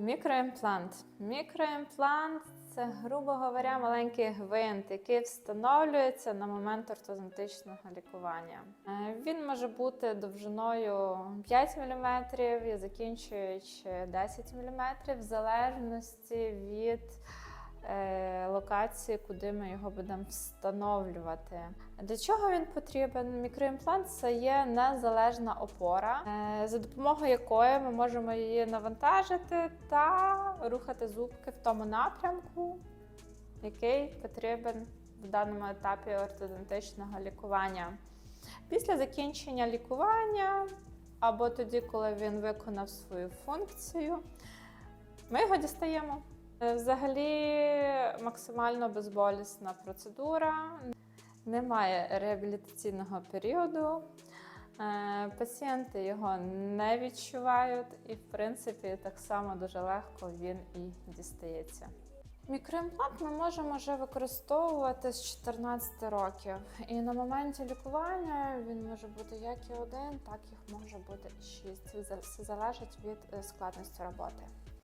Мікроімплант. Мікроімплант це, грубо говоря, маленький гвинт, який встановлюється на момент ортодонтичного лікування. Е, Він може бути довжиною 5 мм і закінчуючи 10 мм, в залежності від локації, куди ми його будемо встановлювати. Для чого він потрібен? Мікроімплант це є незалежна опора, е, за допомогою якої ми можемо її навантажити та рухати зубки в тому напрямку, який потрібен в даному етапі ортодонтичного лікування. Після закінчення лікування або тоді, коли він виконав свою функцію, ми його дістаємо. Е, Взагалі максимально безболісна процедура, немає реабілітаційного періоду. Е, Пацієнти його не відчувають, і, в принципі, так само дуже легко він і дістається. Мікроімплант ми можемо вже використовувати з 14 років. І на моменті лікування він може бути як і один, так і може бути і шість. Це залежить від е, складності роботи.